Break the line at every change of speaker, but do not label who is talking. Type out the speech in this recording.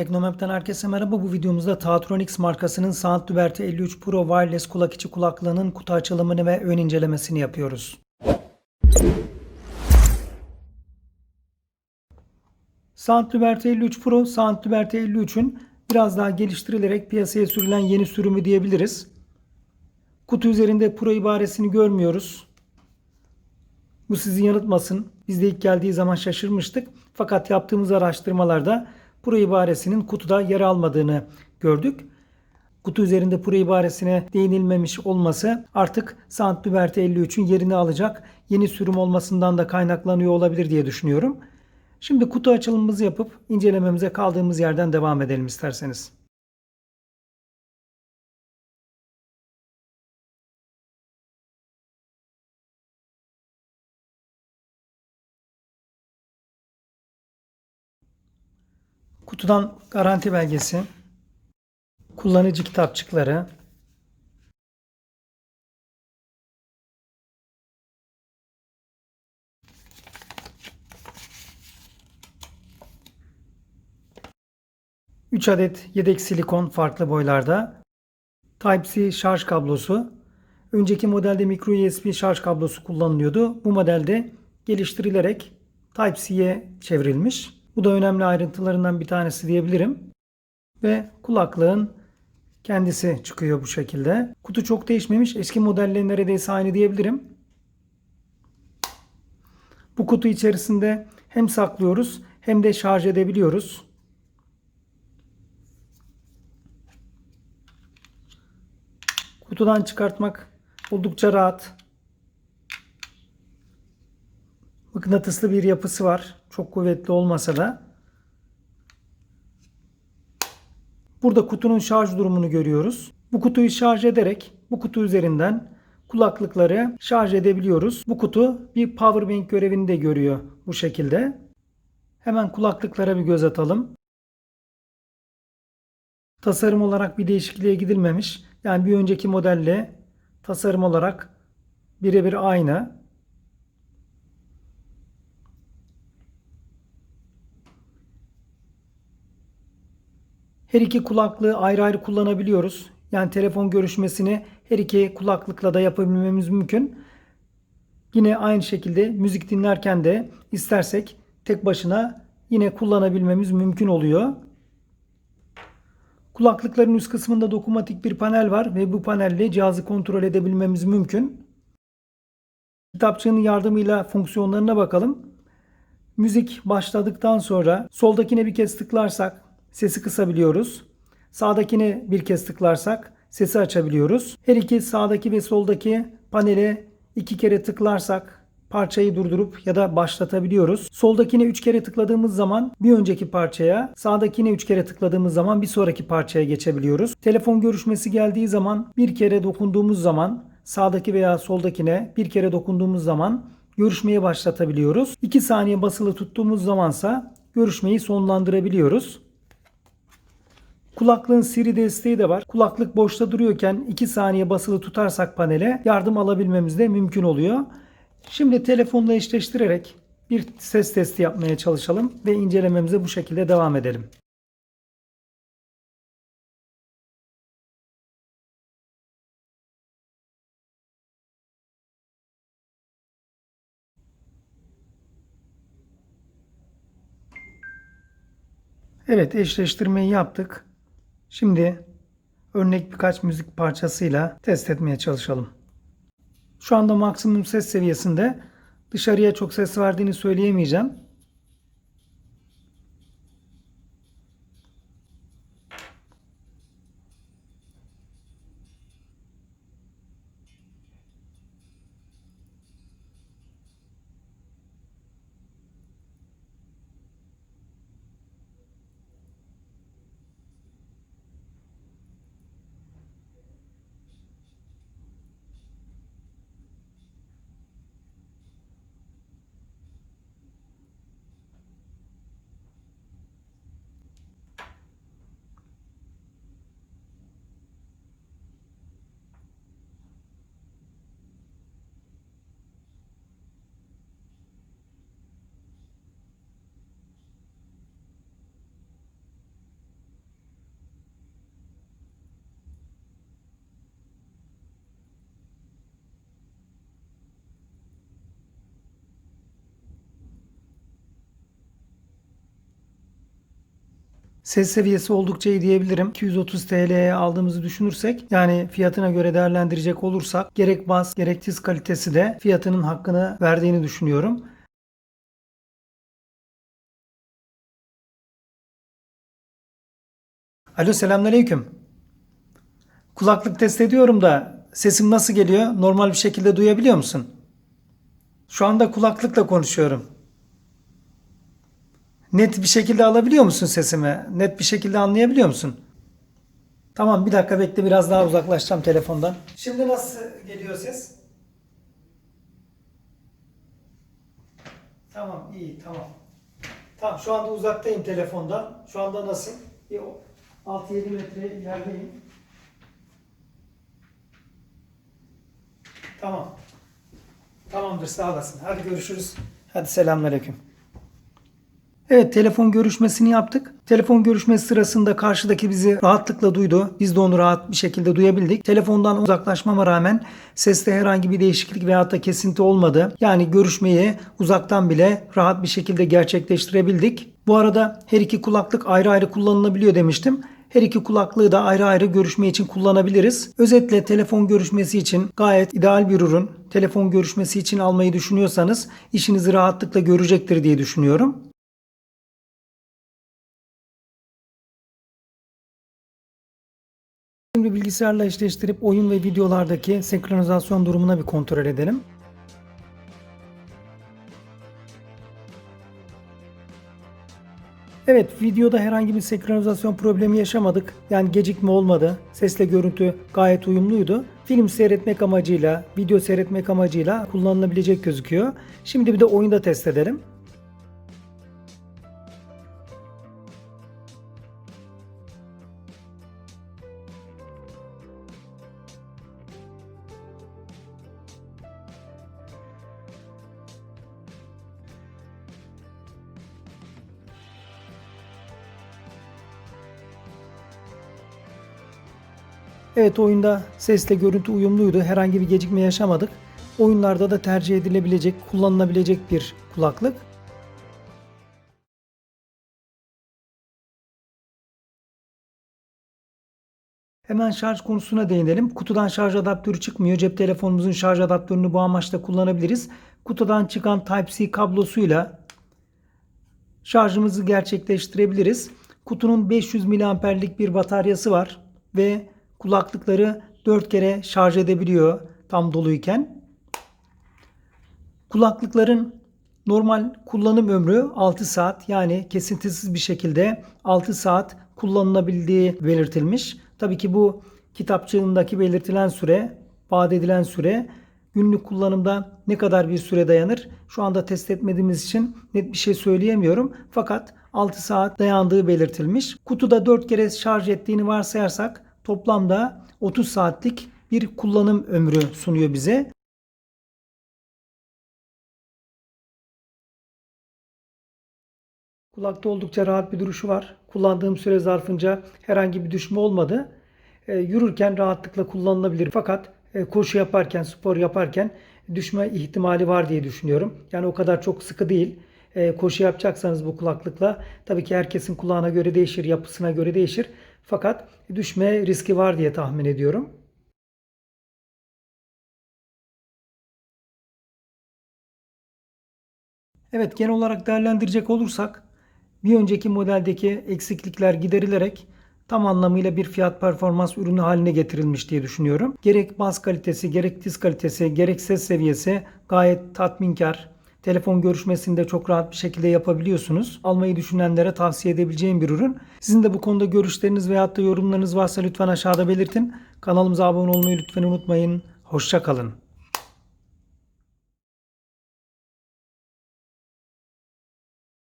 Teknomap'ten herkese merhaba. Bu videomuzda Taatronix markasının Sound Liberty 53 Pro Wireless kulak içi kulaklığının kutu açılımını ve ön incelemesini yapıyoruz. Sound Liberty 53 Pro, Sound Liberty 53'ün biraz daha geliştirilerek piyasaya sürülen yeni sürümü diyebiliriz. Kutu üzerinde Pro ibaresini görmüyoruz. Bu sizi yanıltmasın. Biz de ilk geldiği zaman şaşırmıştık. Fakat yaptığımız araştırmalarda Pro ibaresinin kutuda yer almadığını gördük. Kutu üzerinde Pro ibaresine değinilmemiş olması artık Sound Liberty 53'ün yerini alacak yeni sürüm olmasından da kaynaklanıyor olabilir diye düşünüyorum. Şimdi kutu açılımımızı yapıp incelememize kaldığımız yerden devam edelim isterseniz. Kutudan garanti belgesi, kullanıcı kitapçıkları, Üç adet yedek silikon farklı boylarda. Type-C şarj kablosu. Önceki modelde micro USB şarj kablosu kullanılıyordu. Bu modelde geliştirilerek Type-C'ye çevrilmiş. Bu da önemli ayrıntılarından bir tanesi diyebilirim. Ve kulaklığın kendisi çıkıyor bu şekilde. Kutu çok değişmemiş. Eski modellerin neredeyse aynı diyebilirim. Bu kutu içerisinde hem saklıyoruz hem de şarj edebiliyoruz. Kutudan çıkartmak oldukça rahat. Mıknatıslı bir yapısı var. Çok kuvvetli olmasa da. Burada kutunun şarj durumunu görüyoruz. Bu kutuyu şarj ederek bu kutu üzerinden kulaklıkları şarj edebiliyoruz. Bu kutu bir power bank görevini de görüyor bu şekilde. Hemen kulaklıklara bir göz atalım. Tasarım olarak bir değişikliğe gidilmemiş. Yani bir önceki modelle tasarım olarak birebir aynı. Her iki kulaklığı ayrı ayrı kullanabiliyoruz. Yani telefon görüşmesini her iki kulaklıkla da yapabilmemiz mümkün. Yine aynı şekilde müzik dinlerken de istersek tek başına yine kullanabilmemiz mümkün oluyor. Kulaklıkların üst kısmında dokunmatik bir panel var ve bu panelle cihazı kontrol edebilmemiz mümkün. Kitapçığının yardımıyla fonksiyonlarına bakalım. Müzik başladıktan sonra soldakine bir kez tıklarsak sesi kısabiliyoruz. Sağdakine bir kez tıklarsak sesi açabiliyoruz. Her iki sağdaki ve soldaki panele iki kere tıklarsak parçayı durdurup ya da başlatabiliyoruz. Soldakine 3 kere tıkladığımız zaman bir önceki parçaya, sağdakine 3 kere tıkladığımız zaman bir sonraki parçaya geçebiliyoruz. Telefon görüşmesi geldiği zaman bir kere dokunduğumuz zaman sağdaki veya soldakine bir kere dokunduğumuz zaman görüşmeyi başlatabiliyoruz. 2 saniye basılı tuttuğumuz zamansa görüşmeyi sonlandırabiliyoruz. Kulaklığın Siri desteği de var. Kulaklık boşta duruyorken 2 saniye basılı tutarsak panele yardım alabilmemiz de mümkün oluyor. Şimdi telefonla eşleştirerek bir ses testi yapmaya çalışalım ve incelememize bu şekilde devam edelim. Evet eşleştirmeyi yaptık. Şimdi örnek birkaç müzik parçasıyla test etmeye çalışalım. Şu anda maksimum ses seviyesinde dışarıya çok ses verdiğini söyleyemeyeceğim. Ses seviyesi oldukça iyi diyebilirim. 230 TL'ye aldığımızı düşünürsek yani fiyatına göre değerlendirecek olursak gerek bas gerek tiz kalitesi de fiyatının hakkını verdiğini düşünüyorum. Alo selamünaleyküm. Kulaklık test ediyorum da sesim nasıl geliyor? Normal bir şekilde duyabiliyor musun? Şu anda kulaklıkla konuşuyorum. Net bir şekilde alabiliyor musun sesimi? Net bir şekilde anlayabiliyor musun? Tamam bir dakika bekle biraz daha uzaklaşacağım telefondan. Şimdi nasıl geliyor ses? Tamam iyi tamam. Tamam şu anda uzaktayım telefondan. Şu anda nasıl? Bir o- 6-7 metre ilerideyim. Tamam. Tamamdır sağ olasın. Hadi görüşürüz. Hadi selamünaleyküm. Evet telefon görüşmesini yaptık. Telefon görüşmesi sırasında karşıdaki bizi rahatlıkla duydu. Biz de onu rahat bir şekilde duyabildik. Telefondan uzaklaşmama rağmen seste herhangi bir değişiklik veya da kesinti olmadı. Yani görüşmeyi uzaktan bile rahat bir şekilde gerçekleştirebildik. Bu arada her iki kulaklık ayrı ayrı kullanılabiliyor demiştim. Her iki kulaklığı da ayrı ayrı görüşme için kullanabiliriz. Özetle telefon görüşmesi için gayet ideal bir ürün. Telefon görüşmesi için almayı düşünüyorsanız işinizi rahatlıkla görecektir diye düşünüyorum. Şimdi bilgisayarla eşleştirip oyun ve videolardaki senkronizasyon durumuna bir kontrol edelim. Evet, videoda herhangi bir senkronizasyon problemi yaşamadık. Yani gecikme olmadı. Sesle görüntü gayet uyumluydu. Film seyretmek amacıyla, video seyretmek amacıyla kullanılabilecek gözüküyor. Şimdi bir de oyunda test edelim. Evet oyunda sesle görüntü uyumluydu. Herhangi bir gecikme yaşamadık. Oyunlarda da tercih edilebilecek, kullanılabilecek bir kulaklık. Hemen şarj konusuna değinelim. Kutudan şarj adaptörü çıkmıyor. Cep telefonumuzun şarj adaptörünü bu amaçla kullanabiliriz. Kutudan çıkan Type-C kablosuyla şarjımızı gerçekleştirebiliriz. Kutunun 500 miliamperlik bir bataryası var ve kulaklıkları 4 kere şarj edebiliyor tam doluyken. Kulaklıkların normal kullanım ömrü 6 saat yani kesintisiz bir şekilde 6 saat kullanılabildiği belirtilmiş. Tabii ki bu kitapçığındaki belirtilen süre, vaat edilen süre günlük kullanımda ne kadar bir süre dayanır? Şu anda test etmediğimiz için net bir şey söyleyemiyorum. Fakat 6 saat dayandığı belirtilmiş. Kutuda 4 kere şarj ettiğini varsayarsak toplamda 30 saatlik bir kullanım ömrü sunuyor bize. Kulakta oldukça rahat bir duruşu var. Kullandığım süre zarfınca herhangi bir düşme olmadı. E, yürürken rahatlıkla kullanılabilir. Fakat e, koşu yaparken, spor yaparken düşme ihtimali var diye düşünüyorum. Yani o kadar çok sıkı değil. E, koşu yapacaksanız bu kulaklıkla tabii ki herkesin kulağına göre değişir, yapısına göre değişir. Fakat düşme riski var diye tahmin ediyorum. Evet genel olarak değerlendirecek olursak bir önceki modeldeki eksiklikler giderilerek tam anlamıyla bir fiyat performans ürünü haline getirilmiş diye düşünüyorum. Gerek bas kalitesi, gerek diz kalitesi, gerek ses seviyesi gayet tatminkar. Telefon görüşmesinde çok rahat bir şekilde yapabiliyorsunuz. Almayı düşünenlere tavsiye edebileceğim bir ürün. Sizin de bu konuda görüşleriniz veyahut da yorumlarınız varsa lütfen aşağıda belirtin. Kanalımıza abone olmayı lütfen unutmayın. Hoşçakalın.